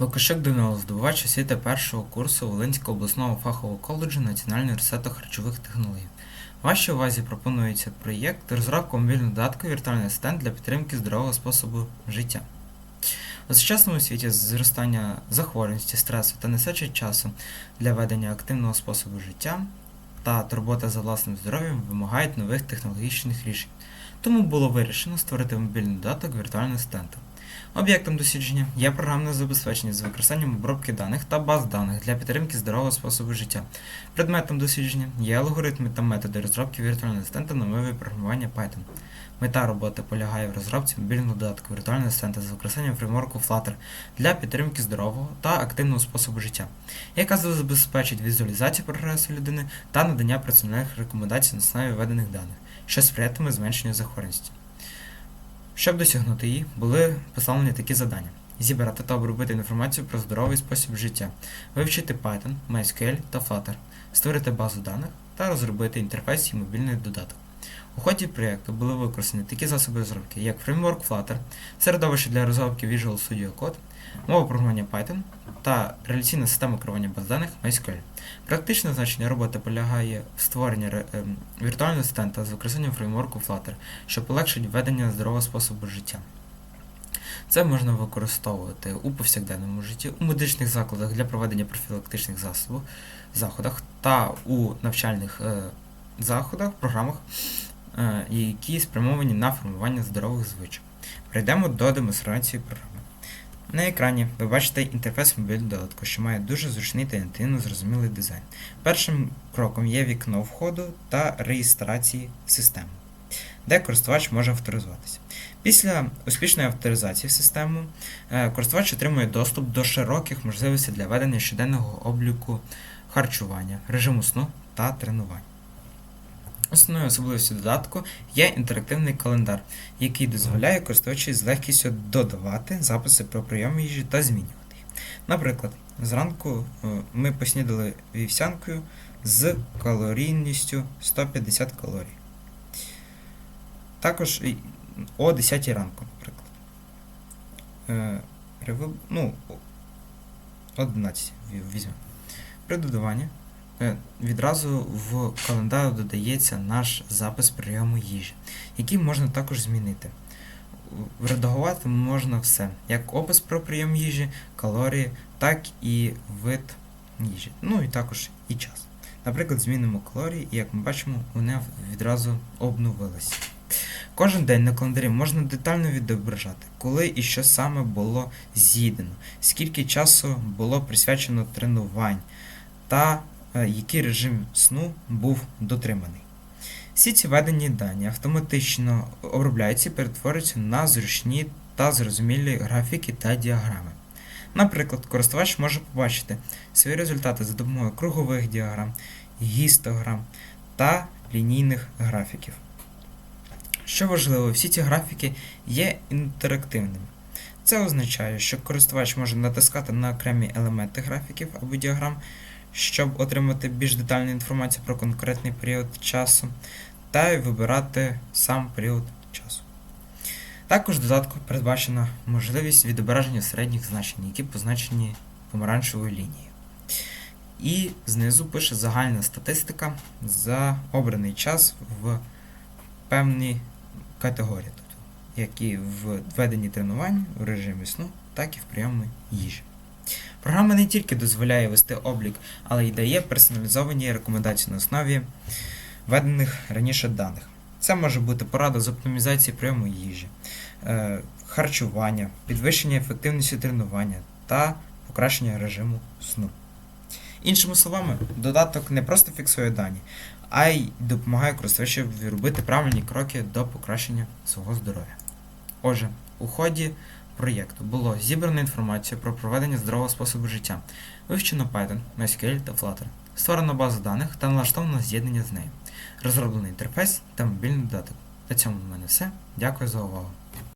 Лукашек Данило, здобувач освіти першого курсу Волинського обласного фахового коледжу Національного університету харчових технологій. Вашій увазі пропонується проєкт розробка мобільного додатку віртуальний асистент для підтримки здорового способу життя. У сучасному світі зростання захворюваності, стресу та несечі часу для ведення активного способу життя та турбота за власним здоров'ям вимагають нових технологічних рішень. Тому було вирішено створити мобільний додаток віртуального асистента. Об'єктом дослідження є програмне забезпечення з використанням обробки даних та баз даних для підтримки здорового способу життя. Предметом дослідження є алгоритми та методи розробки віртуального асистента на мові програмування Python. Мета роботи полягає в розробці мобільного додатку віртуального асистента з використанням фреймворку Flutter для підтримки здорового та активного способу життя, яка забезпечить візуалізацію прогресу людини та надання персональних рекомендацій на основі введених даних, що сприятиме зменшенню захворюваності. Щоб досягнути її, були поставлені такі завдання: зібрати та обробити інформацію про здоровий спосіб життя, вивчити Python, MySQL та Flutter, створити базу даних та розробити інтерфейс і мобільний додаток. У ході проєкту були використані такі засоби розробки, як фреймворк Flutter, середовище для розробки Visual Studio Code, мова програмування Python та реляційна система керування баз даних MySQL. Практичне значення роботи полягає в створенні ем, віртуального асистента з використанням фреймворку Flutter, що полегшить ведення здорового способу життя. Це можна використовувати у повсякденному житті, у медичних закладах для проведення профілактичних заходах та у навчальних е, заходах, програмах, е, які спрямовані на формування здорових звичок. Перейдемо до демонстрації програми. На екрані ви бачите інтерфейс мобільного додатку, що має дуже зручний та інтуїтивно зрозумілий дизайн. Першим кроком є вікно входу та реєстрації системи, де користувач може авторизуватися. Після успішної авторизації в систему е, користувач отримує доступ до широких можливостей для ведення щоденного обліку харчування, режиму сну та тренувань. Основною особливістю додатку є інтерактивний календар, який дозволяє користувачі з легкістю додавати записи про прийом їжі та змінювати їх. Наприклад, зранку е, ми поснідали вівсянкою з калорійністю 150 калорій. Також о 10 ранку, наприклад. Е, ну, 11 візьмемо. При додаванні відразу в календар додається наш запис прийому їжі, який можна також змінити. Редагувати можна все, як опис про прийом їжі, калорії, так і вид їжі. Ну і також і час. Наприклад, змінимо калорії, і як ми бачимо, вони відразу обновилися. Кожен день на календарі можна детально відображати, коли і що саме було з'їдено, скільки часу було присвячено тренувань та е, який режим сну був дотриманий. Всі ці введені дані автоматично обробляються і перетворюються на зручні та зрозумілі графіки та діаграми. Наприклад, користувач може побачити свої результати за допомогою кругових діаграм, гістограм та лінійних графіків. Що важливо, всі ці графіки є інтерактивними. Це означає, що користувач може натискати на окремі елементи графіків або діаграм, щоб отримати більш детальну інформацію про конкретний період часу, та вибирати сам період часу. Також в додатку передбачена можливість відображення середніх значень, які позначені помаранчевою лінією. І знизу пише загальна статистика за обраний час в певній категорії, тобто як і в веденні тренувань в режимі сну, так і в прийомі їжі. Програма не тільки дозволяє вести облік, але й дає персоналізовані рекомендації на основі введених раніше даних. Це може бути порада з оптимізації прийому їжі, е, харчування, підвищення ефективності тренування та покращення режиму сну. Іншими словами, додаток не просто фіксує дані, а й допомагає користувачеві робити правильні кроки до покращення свого здоров'я. Отже, у ході проєкту було зібрано інформацію про проведення здорового способу життя, вивчено Python, MySQL та Flutter, створено базу даних та налаштовано з'єднання з нею, розроблений інтерфейс та мобільний додаток. На цьому в мене все. Дякую за увагу.